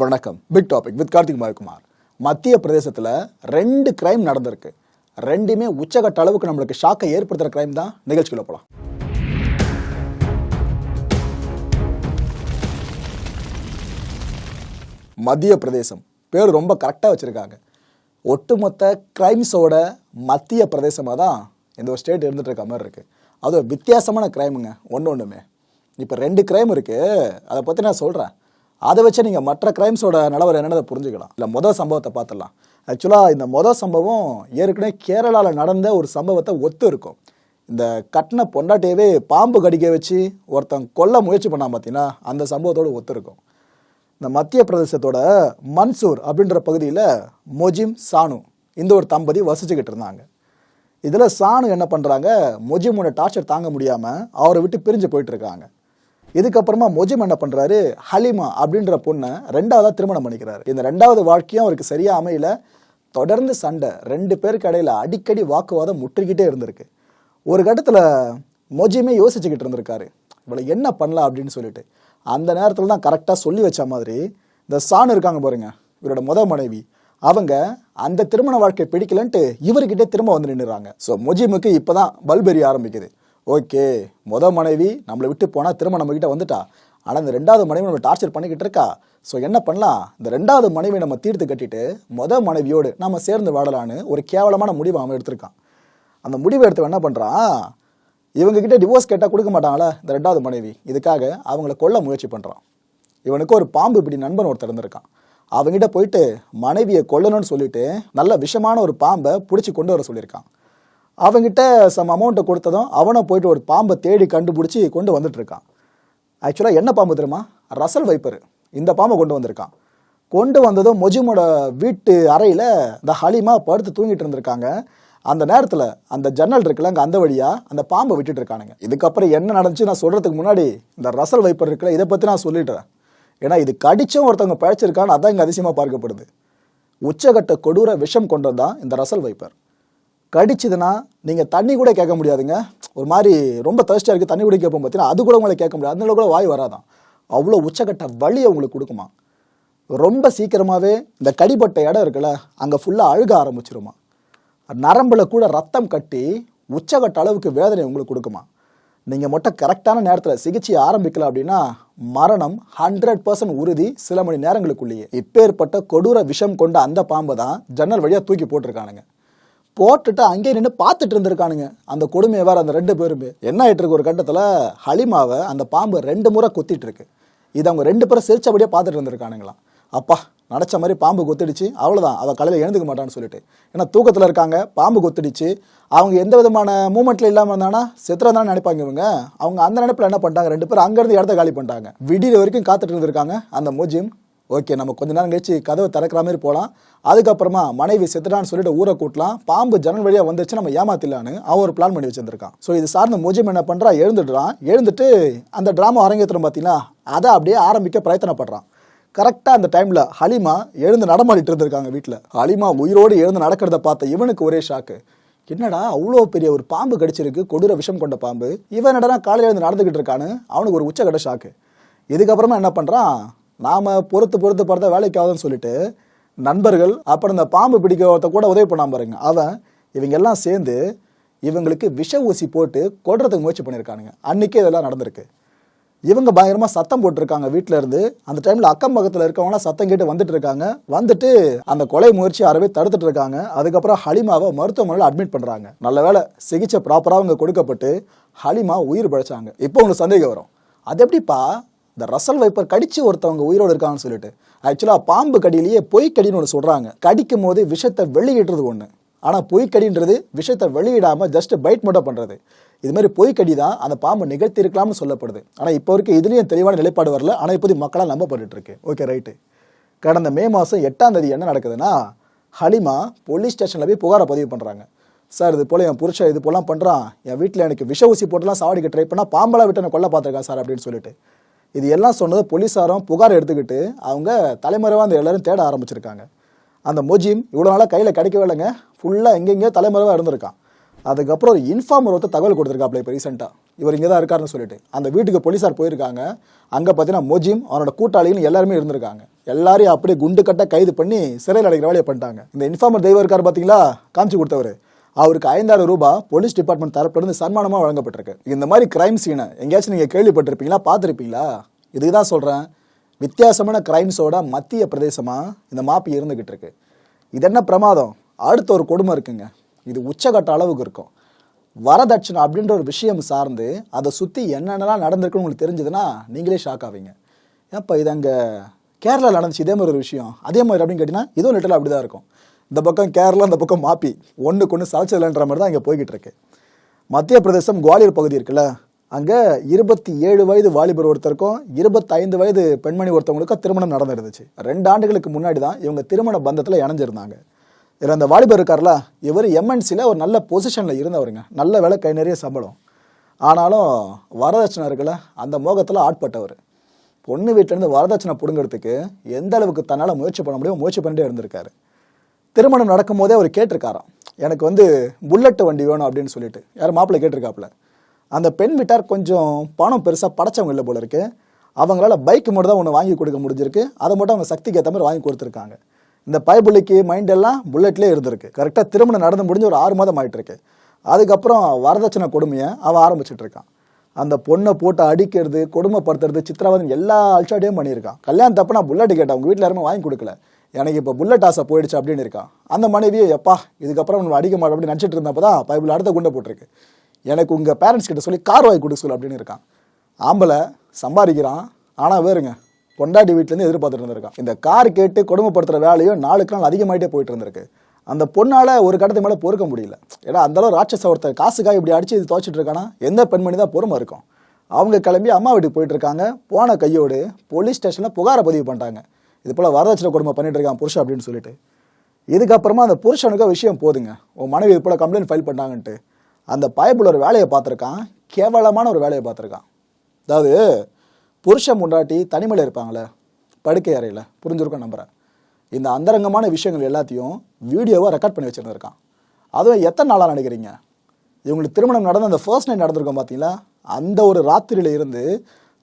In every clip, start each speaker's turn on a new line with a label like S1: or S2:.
S1: வணக்கம். Big topic with Karthik Mayakumar மத்திய பிரதேசத்தில் ரெண்டு கிரைம் நடந்திருக்கு. ரெண்டுமே உச்சகட்ட அளவுக்கு நம்மளுக்கு ஷாக்கை ஏற்படுத்துகிற கிரைம் தான் நிகழ்ச்சிக்குள்ள போகலாம் மத்திய பிரதேசம். பேர் ரொம்ப கரெக்டாக வச்சுருக்காங்க. ஒட்டுமொத்த கிரைம்ஸோட மத்திய பிரதேசமாக தான் இந்த ஒரு ஸ்டேட் இருந்துட்டு இருக்க மாதிரி இருக்குது அது வித்தியாசமான கிரைமுங்க ஒன்று ஒன்றுமே இப்போ ரெண்டு கிரைம் இருக்குது அதை பற்றி நான் சொல்கிறேன் அதை வச்சு நீங்கள் மற்ற கிரைம்ஸோட நிலவரம் என்னதை புரிஞ்சுக்கலாம். இல்லை மொதல் சம்பவத்தை பார்த்துடலாம். ஆக்சுவலாக இந்த மொதல் சம்பவம் ஏற்கனவே கேரளாவில் நடந்த ஒரு சம்பவத்தை ஒத்து இருக்கும். இந்த கட்டின பொண்டாட்டியவே பாம்பு கடிக்க வச்சு ஒருத்தன் கொல்ல முயற்சி பண்ணான் பார்த்தீங்கன்னா அந்த சம்பவத்தோடு ஒத்து இருக்கும். இந்த மத்திய பிரதேசத்தோட மன்சூர் அப்படின்ற பகுதியில் மொஜிம் சானு இந்த ஒரு தம்பதி வசிச்சுக்கிட்டு இருந்தாங்க. இதில் சானு என்ன பண்ணுறாங்க மொஜிமோட டார்ச்சர் தாங்க முடியாமல் அவரை விட்டு பிரிஞ்சு போயிட்டு இருக்காங்க. இதுக்கப்புறமா மொஜிம் என்ன பண்ணுறாரு ஹலிமா அப்படின்ற பொண்ணை ரெண்டாவதாக திருமணம் பண்ணிக்கிறாரு. இந்த ரெண்டாவது வாழ்க்கையும் அவருக்கு சரியாக அமையல. தொடர்ந்து சண்டை. ரெண்டு பேருக்கு இடையில அடிக்கடி வாக்குவாதம் முற்றிக்கிட்டே இருந்திருக்கு. ஒரு கட்டத்தில் மொஜிமே யோசிச்சுக்கிட்டு இருந்திருக்காரு. இவளை என்ன பண்ணலாம் அப்படின்னு சொல்லிட்டு. அந்த நேரத்தில் தான் கரெக்டாக சொல்லி வச்ச மாதிரி இந்த சாணு இருக்காங்க பாருங்க இவரோட முத மனைவி. அவங்க அந்த திருமண வாழ்க்கை பிடிக்கலன்ட்டு இவர்கிட்டே திரும்ப வந்து நின்றுறாங்க ஸோ மொஜிமுக்கு இப்போ தான் பல்பெரிய ஆரம்பிக்குது. ஓகே. மொத மனைவி நம்மளை விட்டு போனால் திரும்ப நம்ம கிட்ட வந்துட்டா. ஆனால் இந்த ரெண்டாவது மனைவி நம்ம டார்ச்சர் பண்ணிக்கிட்டு இருக்கா. ஸோ என்ன பண்ணலாம்? இந்த ரெண்டாவது மனைவி நம்ம தீர்த்து கட்டிட்டு மொதல் மனைவியோடு நம்ம சேர்ந்து வாடலான்னு ஒரு கேவலமான முடிவை அவன் எடுத்திருக்கான். அந்த முடிவை எடுத்து என்ன பண்ணுறான் இவங்க கிட்ட டிவோர்ஸ் கேட்டால் கொடுக்க மாட்டாங்களா இந்த ரெண்டாவது மனைவி. இதுக்காக அவங்கள கொல்ல முயற்சி பண்ணுறான் இவனுக்கு ஒரு பாம்பு இப்படி நண்பன் ஒருத்தர் இருந்திருக்கான். அவங்ககிட்ட போயிட்டு மனைவியை கொல்லணும்னு சொல்லிட்டு நல்ல விஷமான ஒரு பாம்பை பிடிச்சி கொண்டு வர சொல்லியிருக்கான். அவங்கிட்ட சம் அமௌண்ட்டை கொடுத்ததும் அவனை போயிட்டு ஒரு பாம்பை தேடி கண்டுபிடிச்சி கொண்டு வந்துட்டு இருக்கான் ஆக்சுவலாக என்ன பாம்பு தெரியுமா? ரசல் வைப்பர் இந்த பாம்பை கொண்டு வந்திருக்கான். கொண்டு வந்ததும் மொஜிமோட வீட்டு அறையில் இந்த ஹலிமா படுத்து தூங்கிட்டு இருந்திருக்காங்க. அந்த நேரத்தில் அந்த ஜன்னல் இருக்குல்ல அங்கே அந்த வழியாக அந்த பாம்பை விட்டுட்டு இருக்கானுங்க. இதுக்கப்புறம் என்ன நடந்துச்சு நான் சொல்கிறதுக்கு முன்னாடி இந்த ரசல் வைப்பர் இருக்குல்ல இதை பற்றி நான் சொல்லிடுறேன். ஏன்னா இது கடிச்சும் ஒருத்தவங்க பழச்சிருக்கான்னு அதான் இங்கே அதிசயமாக பார்க்கப்படுது. உச்சகட்ட கொடூர விஷம் கொண்டது தான் இந்த ரசல் வைப்பர் கடிச்சதுன்னா நீங்கள் தண்ணி கூட கேட்க முடியாதுங்க. ஒரு மாதிரி ரொம்ப தர்ஸ்டாக இருக்குது தண்ணி கூட கேட்போம் பார்த்தீங்கன்னா அது கூட உங்களை கேட்க முடியாது. அதனால கூட வாய் வராதான் அவ்வளோ உச்சக்கட்ட வழியை உங்களுக்கு கொடுக்குமா? ரொம்ப சீக்கிரமாகவே இந்த கடிப்பட்ட இடம் இருக்குல்ல அங்கே ஃபுல்லாக அழுக ஆரம்பிச்சிருமா? நரம்பில் கூட ரத்தம் கட்டி உச்சகட்ட அளவுக்கு வேதனை உங்களுக்கு கொடுக்குமா? நீங்கள் மட்டும் கரெக்டான நேரத்தில் சிகிச்சை ஆரம்பிக்கல அப்படின்னா மரணம் ஹண்ட்ரட் பர்சன்ட் உறுதி சில மணி நேரங்களுக்குள்ளேயே. இப்பேற்பட்ட கொடூர விஷம் கொண்ட அந்த பாம்பை தான் ஜன்னல் வழியாக தூக்கி போட்டிருக்கானுங்க. போட்டுட்டு அங்கேயே நின்று பார்த்துட்டு இருந்திருக்கானுங்க. அந்த கொடுமையை வேற அந்த ரெண்டு பேருமே. என்ன ஆயிட்டு இருக்கு ஒரு கட்டத்தில்? ஹலிமாவை அந்த பாம்பு ரெண்டு முறை கொத்திட்டு இருக்கு. இது அவங்க ரெண்டு பேரும் சிரிச்சபடியே பார்த்துட்டு இருந்திருக்கானுங்களாம். அப்பா நினச்ச மாதிரி பாம்பு கொத்திடுச்சு. அவ்வளோதான் அவள் காலையில் எழுந்துக்க மாட்டான்னு சொல்லிட்டு. ஏன்னா தூக்கத்தில் இருக்காங்க. பாம்பு கொத்திடுச்சு. அவங்க எந்த விதமான மூமெண்ட்டில் இல்லாமல் இருந்தாங்கன்னா சித்திரம் தானே நினைப்பாங்க இவங்க. அவங்க அந்த நினைப்பில் என்ன பண்ணிட்டாங்க? ரெண்டு பேரும் அங்கேருந்து இடத்த காலி பண்ணிட்டாங்க. விடிய வரைக்கும் காத்துட்டு இருந்திருக்காங்க. அந்த மூஜியம் ஓகே நம்ம கொஞ்ச நேரம் கழிச்சு கதவை திறக்கிற மாதிரி போகலாம் அதுக்கப்புறமா மனைவி செத்துட்டான்னு சொல்லிட்டு ஊரை கூட்டலாம். பாம்பு ஜன்னல் வழியாக வந்துச்சு நம்ம ஏமாத்திடலான்னு அவன் ஒரு பிளான் பண்ணி வச்சிருந்திருக்கான். ஸோ இது சார்ந்த முஜிம் என்ன பண்ணுறா எழுந்துடுறான். எழுந்துட்டு அந்த ட்ராமா அரங்கேற்றம் பார்த்தீங்கன்னா அதை அப்படியே ஆரம்பிக்க பிரயத்தனப்படுறான். கரெக்டாக அந்த டைமில் ஹலிமா எழுந்து நடமாடிட்டு இருந்திருக்காங்க வீட்டில் ஹலிமா உயிரோடு எழுந்து நடக்கிறத பார்த்த இவனுக்கு ஒரே ஷாக்கு என்னடா அவ்வளோ பெரிய ஒரு பாம்பு கடிச்சிருக்கு கொடூர விஷம் கொண்ட பாம்பு. இவன் என்னடா காலையில் எழுந்து நடந்துக்கிட்டு இருக்கான்னு அவனுக்கு ஒரு உச்சக்கட்ட ஷாக்கு இதுக்கப்புறமா என்ன பண்ணுறான் நாம் பொறுத்து பொறுத்து பார்த்தா வேலைக்காகுதுன்னு சொல்லிட்டு நண்பர்கள் அப்புறம் இந்த பாம்பு பிடிக்க கூட உதவி பண்ணாம பாருங்க. அவன் இவங்க எல்லாம் சேர்ந்து இவங்களுக்கு விஷ ஊசி போட்டு கொடுறதுக்கு முயற்சி பண்ணியிருக்கானுங்க அன்னைக்கே இதெல்லாம் நடந்திருக்கு. இவங்க பயங்கரமாக சத்தம் போட்டிருக்காங்க வீட்டில் இருந்து. அந்த டைமில் அக்கம் பக்கத்தில் இருக்கவங்களாம் சத்தம் கேட்டு வந்துட்டு இருக்காங்க. வந்துட்டு அந்த கொலை முயற்சி அறவே தடுத்துட்டு இருக்காங்க. அதுக்கப்புறம் ஹலிமாவை மருத்துவமனையில் அட்மிட் பண்ணுறாங்க நல்ல வேலை சிகிச்சை ப்ராப்பராக அவங்க கொடுக்கப்பட்டு ஹலிமா உயிர் பழைச்சாங்க. இப்போ உங்களுக்கு சந்தேகம் வரும். அது எப்படிப்பா இந்த ரசல் வைப்பர் கடிச்சு ஒருத்தவங்க உயிரோடு இருக்காங்கன்னு சொல்லிட்டு ஆக்சுவலாக பாம்பு கடியிலேயே பொய் கடின்னு ஒன்று சொல்கிறாங்க கடிக்கும் போது விஷத்தை வெளியிடுறது ஒன்று ஆனால் பொய்க்கடின்றது விஷத்தை வெளியிடாமல் ஜஸ்ட் பைட் மட்டும் பண்ணுறது இது மாதிரி பொய்க்கடி தான் அந்த பாம்பு நிகழ்த்தி இருக்கலாம்னு சொல்லப்படுது. ஆனால் இப்போ வரைக்கும் இதுலேயும் தெளிவான நிலைப்பாடு வரல. ஆனால் இப்போது மக்களால் நம்பப்பட்டு இருக்கு. ஓகே ரைட்டு கடந்த மே மாதம் எட்டாம் தேதி என்ன நடக்குதுன்னா ஹலிமா போலீஸ் ஸ்டேஷனில் போய் புகாரை பதிவு பண்ணுறாங்க சார் இது போல் என் புருஷன் இது போலாம் பண்ணுறான் என் வீட்டில் எனக்கு விஷ ஊசி போட்டுலாம் சாவடிக்க ட்ரை பண்ணால் பாம்பெல்லாம் விட்டு என்னை கொல்ல பார்த்துருக்கான் சார்? அப்படின்னு சொல்லிட்டு. இது எல்லாம் சொன்னது போலீஸாரும் புகார் எடுத்துக்கிட்டு அவங்க தலைமறைவாக அந்த எல்லாரும் தேட ஆரம்பிச்சிருக்காங்க. அந்த மொஜிம் இவ்வளோ நாளாக கையில் கிடைக்கவே இல்லைங்க. ஃபுல்லாக எங்கெங்கேயோ தலைமறைவாக இருந்திருக்கான். அதுக்கப்புறம் ஒரு இன்ஃபார்மர் ஒருத்தர் தகவல் கொடுத்துருக்காப்ல இப்போ ரீசெண்டாக இவர் இங்கே தான் இருக்காருன்னு சொல்லிட்டு. அந்த வீட்டுக்கு போலீஸார் போயிருக்காங்க. அங்கே பார்த்தீங்கன்னா மொஜிம் அவனோட கூட்டாளின்னு எல்லாருமே இருந்திருக்காங்க. எல்லாரையும் அப்படியே குண்டு கட்ட கைது பண்ணி சிறையில் அடைக்கிற வேலையை பண்ணிட்டாங்க. இந்த இன்ஃபார்மர் தெய்வம் இருக்கார் பார்த்தீங்களா காமிச்சு கொடுத்தவர். அவருக்கு ஐந்தாயிரம் ரூபாய் போலீஸ் டிபார்ட்மெண்ட் தரப்பிலிருந்து சன்மானமாக வழங்கப்பட்டிருக்கு. இந்த மாதிரி கிரைம் சீனை எங்கேயாச்சும் நீங்கள் கேள்விப்பட்டிருப்பீங்களா? பார்த்துருப்பீங்களா? இதுக்கு தான் சொல்கிறேன் வித்தியாசமான கிரைம்ஸோட மத்திய பிரதேசமாக இந்த மாப்பி இருந்துகிட்டு இருக்கு. இது என்ன பிரமாதம்? அடுத்த ஒரு கொடுமை இருக்குங்க. இது உச்சகட்ட அளவுக்கு இருக்கும். வரதட்சணை அப்படின்ற ஒரு விஷயம் சார்ந்து அதை சுற்றி என்னென்னலாம் நடந்திருக்குன்னு உங்களுக்கு தெரிஞ்சதுன்னா நீங்களே ஷாக் ஆவீங்க. ஏன்ப்பா இது அங்கே கேரளாவில் நடந்துச்சு இதே மாதிரி ஒரு விஷயம். அதே மாதிரி அப்படின்னு கேட்டிங்கன்னா இதுவும் லிட்டரில் அப்படி தான் இருக்கும். இந்த பக்கம் கேரளா இந்த பக்கம் மாப்பி ஒன்றுக்கு ஒன்று சலச்சலன்ற மாதிரி தான் இங்கே போய்கிட்டு இருக்கு. மத்திய பிரதேசம் குவாலியர் பகுதி இருக்குல்ல அங்கே இருபத்தி ஏழு வயது வாலிபர் ஒருத்தருக்கும் இருபத்தைந்து வயது பெண்மணி ஒருத்தவங்களுக்கும் திருமணம் நடந்துருந்துச்சு. ரெண்டு ஆண்டுகளுக்கு முன்னாடி தான் இவங்க திருமண பந்தத்தில் இணைஞ்சிருந்தாங்க. இதில் அந்த வாலிபர் இருக்கார்ல இவர் எம்என்சியில் ஒரு நல்ல பொசிஷனில் இருந்தவருங்க. நல்ல வேலை கை நிறைய சம்பளம். ஆனாலும் வரதட்சணை இருக்குல்ல அந்த மோகத்தில் ஆட்பட்டவர். பொண்ணு வீட்டிலேருந்து வரதட்சணை பிடுங்கிறதுக்கு எந்த அளவுக்கு தன்னால் முயற்சி பண்ண முடியும் முயற்சி பண்ணிட்டே இருந்திருக்காரு. திருமணம் நடக்கும் போதே அவர் கேட்டிருக்காராம். எனக்கு வந்து புல்லட்டு வண்டி வேணும் அப்படின்னு சொல்லிட்டு. யார் மாப்பிள்ளை கேட்டிருக்காப்புல. அந்த பெண் வீட்டார் கொஞ்சம் பணம் பெருசாக படைச்சவங்க இல்லை போல இருக்கு. அவங்களால பைக் மட்டும் தான் ஒன்று வாங்கி கொடுக்க முடிஞ்சிருக்கு. அதை மட்டும் அவங்க சக்திக்கு ஏற்ற மாதிரி வாங்கி கொடுத்துருக்காங்க. இந்த பயபுள்ளிக்கு மைண்ட் எல்லாம் புல்லட்லேயே இருந்திருக்கு. கரெக்டாக திருமணம் நடந்து முடிஞ்சு ஒரு ஆறு மாதம் ஆயிட்டு இருக்கு அதுக்கப்புறம் வரதட்சணை கொடுமையை அவன் ஆரம்பிச்சிட்டு இருக்கான். அந்த பொண்ணை போட்டு அடிக்கிறது கொடுமைப்படுத்துறது சித்திரவதம் எல்லா அல்சாட்டையும் பண்ணியிருக்கான். கல்யாணத்தப்ப நான் புல்லட் கேட்டேன். அவங்க வீட்டில் யாருமே வாங்கி கொடுக்கல. எனக்கு இப்போ புல்லட் ஆசை போயிடுச்சு அப்படின்னு இருக்கான் அந்த மனைவியை எப்பா இதுக்கப்புறம் நம்ம அடிக்க மாட்டோம் அப்படின்னு நினச்சிட்டு இருந்தப்போ தான் பைபிள் அடுத்த குண்டை போட்டிருக்கு. எனக்கு உங்கள் பேரண்ட்ஸ் கிட்ட சொல்லி கார் வாங்கி கொடுக்க சொல்லு அப்படின்னு இருக்கான். ஆம்பளை சம்பாதிக்கிறான். ஆனால் வேறுங்க பொண்டாட்டி வீட்டிலேருந்து எதிர்பார்த்துட்டு இருந்திருக்கான் இந்த கார் கேட்டு கொடுமைப்படுத்துகிற வேலையும் நாளுக்கு நாள் அதிகமாகிட்டே போயிட்டு இருந்திருக்கு. அந்த பொண்ணால் ஒரு கடத்துக்கு மேலே பொறுக்க முடியல. ஏன்னா அந்தளவு ராட்சச ஒருத்தர் காசுக்காக இப்படி அடித்து இது துவைச்சிட்டு இருக்கானா? எந்த பெண்மணி தான் பொறுமை இருக்கும்? அவங்க கிளம்பி அம்மா வீட்டுக்கு போயிட்டு இருக்காங்க. போன கையோடு போலீஸ் ஸ்டேஷனில் புகாரை பதிவு பண்ணிட்டாங்க. இது போல் வரதட்சணை கொடுமை பண்ணிட்டு இருக்கான் புருஷன் அப்படின்னு சொல்லிட்டு. இதுக்கப்புறமா அந்த புருஷனுக்கு விஷயம் போதுங்க. உன் மனைவி இது போல் கம்ப்ளைண்ட் ஃபைல் பண்ணாங்கன்ட்டு. அந்த பயப்புள்ள ஒரு வேலையை பார்த்துருக்கான். கேவலமான ஒரு வேலையை பார்த்துருக்கான். அதாவது புருஷன் முண்டாட்டி தனிமையில் இருப்பாங்களே படுக்கை அறையில். புரிஞ்சிருக்கும் நம்புறேன். இந்த அந்தரங்கமான விஷயங்கள் எல்லாத்தையும் வீடியோவாக ரெக்கார்ட் பண்ணி வச்சுருந்துருக்கான். அதுவும் எத்தனை நாளாக நினைக்கிறீங்க? இவங்களுக்கு திருமணம் நடந்த அந்த ஃபர்ஸ்ட் நைட் நடந்திருக்கோம் பார்த்தீங்களா அந்த ஒரு ராத்திரியில் இருந்து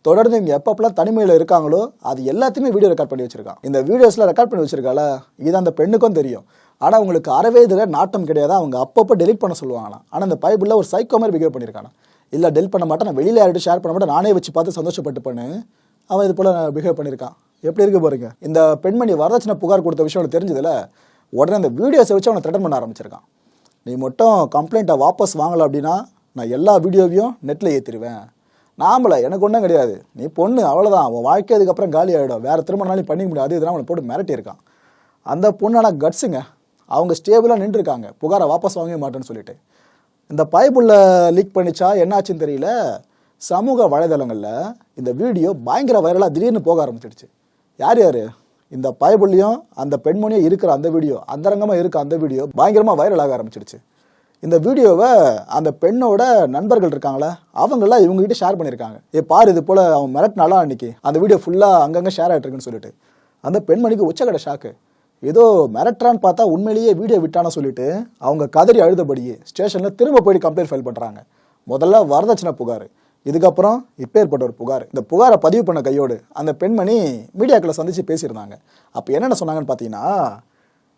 S1: தொடர்ந்து இவங்க எப்பப்பெல்லாம் தனிமையில் இருக்காங்களோ அது எல்லாத்தையுமே வீடியோ ரெக்கார்ட் பண்ணி வச்சிருக்கான். இந்த வீடியோஸில் ரெக்கார்ட் பண்ணி வச்சிருக்கால இது அந்த பெண்ணுக்கும் தெரியும். ஆனால் அவங்களுக்கு அறவே இதில் நாட்டம் கிடையாது. அவங்க அப்பப்போ டெலிட் பண்ண சொல்லுவாங்களாம். ஆனால் அந்த பைபிளில் ஒரு சைக்கோ மாதிரி பிஹேவ் பண்ணியிருக்கானா இல்லை டெலிட் பண்ண மாட்டேன் நான் வெளியில் யார்கிட்ட ஷேர் பண்ண மாட்டேன் நானே வச்சு பார்த்து சந்தோஷப்பட்டு பண்ணு அவன் இது போல் பிஹேவ் பண்ணியிருக்கான் எப்படி இருக்க பாருங்க. இந்த பெண்மணி வரதட்சணை புகார் கொடுத்த விஷயம் அவனுக்கு தெரிஞ்சதில் உடனே அந்த வீடியோஸை வச்சு அவனை த்ரெட்டன் பண்ண ஆரம்பிச்சிருக்கான். நீ மட்டும் கம்ப்ளைண்ட்டை வாபஸ் வாங்கலை அப்படின்னா நான் எல்லா வீடியோவையும் நெட்டில் ஏற்றிடுவேன் நாமளை எனக்கு ஒன்றும் கிடையாது. நீ பொண்ணு அவ்வளோதான் அவன் வாழ்க்கை அதுக்கப்புறம் காலி ஆகிடும் வேறு திருமணம் பண்ணிக்க முடியாது. இதெல்லாம் அவனை போட்டு மிரட்டியிருக்கான். அந்த பொண்ணான கட்ஸுங்க அவங்க ஸ்டேபிளாக நின்றுருக்காங்க. புகாரை வாபஸ் வாங்க மாட்டேன்னு சொல்லிட்டு. இந்த பைபிளில் லீக் பண்ணிச்சா என்னாச்சுன்னு தெரியல. சமூக வலைதளங்களில் இந்த வீடியோ பயங்கர வைரலாக திடீர்னு போக ஆரம்பிச்சிடுச்சு. யார் யார்? இந்த பயபுள்ளியும் அந்த பெண்மணியும் இருக்கிற அந்த வீடியோ அந்தரங்கமாக இருக்க அந்த வீடியோ பயங்கரமாக வைரலாக ஆரம்பிச்சிடுச்சு. இந்த வீடியோவை அந்த பெண்ணோட நண்பர்கள் இருக்காங்களே அவங்களாம் இவங்ககிட்ட ஷேர் பண்ணியிருக்காங்க. ஏ பாரு இது போல் அவன் மிரட்டினாலாம் அன்னைக்கு அந்த வீடியோ ஃபுல்லாக அங்கங்கே ஷேர் ஆகிட்டு இருக்குன்னு சொல்லிட்டு. அந்த பெண்மணிக்கு உச்சக்கடை ஷாக்கு ஏதோ மிரட்டுறான்னு பார்த்தா உண்மையிலேயே வீடியோ விட்டான்னு சொல்லிட்டு அவங்க கதறி அழுதபடியே ஸ்டேஷனில் திரும்ப போயிட்டு கம்ப்ளைண்ட் ஃபைல் பண்ணுறாங்க முதல்ல வரதட்சணை புகார் இதுக்கப்புறம் இப்பேற்பட்ட ஒரு புகார். இந்த புகாரை பதிவு பண்ண கையோடு அந்த பெண்மணி மீடியாக்களை சந்தித்து பேசியிருந்தாங்க. அப்போ என்னென்ன சொன்னாங்கன்னு பார்த்தீங்கன்னா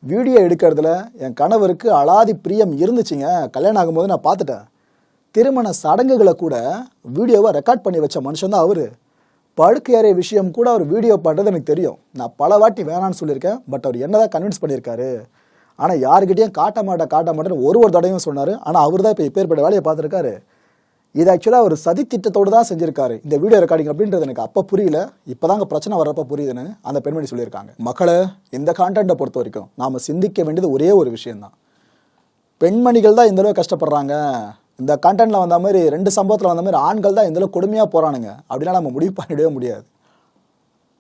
S1: வீடியோ எடுக்கிறதுல என் கணவருக்கு அலாதி பிரியம் இருந்துச்சுங்க. கல்யாணம் ஆகும்போது நான் பார்த்துட்டேன். திருமண சடங்குகளை கூட வீடியோவை ரெக்கார்ட் பண்ணி வச்ச மனுஷன் தான் அவர். படுக்கை ஏறிய விஷயம் கூட அவர் வீடியோ பண்ணுறது எனக்கு தெரியும். நான் பல வாட்டி வேணான்னு சொல்லியிருக்கேன். பட் அவர் என்னதான் கன்வின்ஸ் பண்ணியிருக்காரு. ஆனால் யாருக்கிட்டையும் காட்ட மாட்டேன் காட்ட மாட்டேன்னு ஒரு ஒரு தடவையும் சொன்னார். ஆனால் அவர் தான் இப்போ இப்பேற்பட்ட வேலையை பார்த்துருக்காரு. இது ஆக்சுவலாக ஒரு சதி திட்டத்தோடு தான் செஞ்சிருக்காரு. இந்த வீடியோ ரெக்கார்டிங் அப்படின்றது எனக்கு அப்போ புரியல. இப்போதாங்க பிரச்சனை வரப்போ புரியுதுன்னு அந்த பெண்மணி சொல்லியிருக்காங்க. மக்களை இந்த கான்டென்ட்டை பொறுத்த வரைக்கும் நாம் சிந்திக்க வேண்டியது ஒரே ஒரு விஷயம்தான். பெண்மணிகள் தான் இந்தளவு கஷ்டப்படுறாங்க. இந்த கான்டென்ட்டில் வந்த மாதிரி ரெண்டு சம்பவத்தில் வந்த மாதிரி ஆண்கள் தான் இந்தளவு கொடுமையாக போகிறானுங்க அப்படின்னா நம்ம முடிவு பண்ணிடவே முடியாது.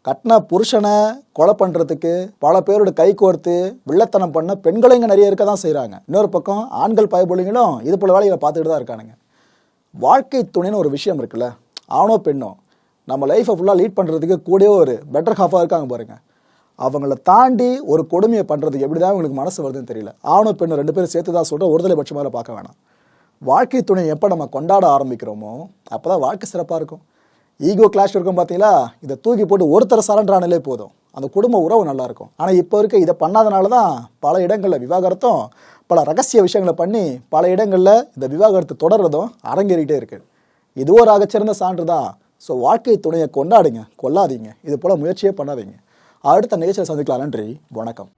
S1: கட்டின புருஷனை கொலை பண்ணுறதுக்கு பல பேரோட கை கோர்த்து வில்லத்தனம் பண்ண பெண்களும் இங்கே நிறைய இருக்க தான் செய்கிறாங்க இன்னொரு பக்கம் ஆண்கள் பயபொழிங்களும் இது போல வேலைகளை பார்த்துக்கிட்டு தான் இருக்கானுங்க. வாழ்க்கை துணைன்னு ஒரு விஷயம் இருக்குல்ல? ஆணோ பெண்ணோ நம்ம லைஃப்பை ஃபுல்லாக லீட் பண்ணுறதுக்கு கூடவே ஒரு பெட்டர் ஹாஃபாக இருக்காங்க பாருங்க. அவங்கள தாண்டி ஒரு கொடுமையை பண்ணுறதுக்கு எப்படி தான் உங்களுக்கு மனசு வருதுன்னு தெரியல. ஆணோ பெண்ணோ ரெண்டு பேரும் சேர்த்து தான் சொல்கிற ஒருதலை பட்சமாக பார்க்க வேணாம். வாழ்க்கை துணை எப்போ நம்ம கொண்டாட ஆரம்பிக்கிறோமோ அப்போ தான் வாழ்க்கை சிறப்பாக இருக்கும். ஈகோ கிளாஷ் இருக்கும் பார்த்தீங்களா இதை தூக்கி போட்டு ஒருத்தர் சரண்டர் போதும். அந்த குடும்ப உறவு நல்லா இருக்கும் ஆனால் இப்போ இருக்க இதை பண்ணாதனால தான் பல இடங்களில் விவாகரத்தும் பல ரகசிய விஷயங்களை பண்ணி பல இடங்களில் இந்த விவாகரத்து தொடர்றதும் அரங்கேறிட்டே இருக்கு. இதுவோ ஒரு ஆகச்சிறந்த சான்று தான் ஸோ வாழ்க்கை துணையை கொண்டாடுங்க கொல்லாதீங்க. இது போல் முயற்சியே பண்ணாதீங்க. அடுத்த நிகழ்ச்சியை சந்திக்கலாம். நன்றி. வணக்கம்.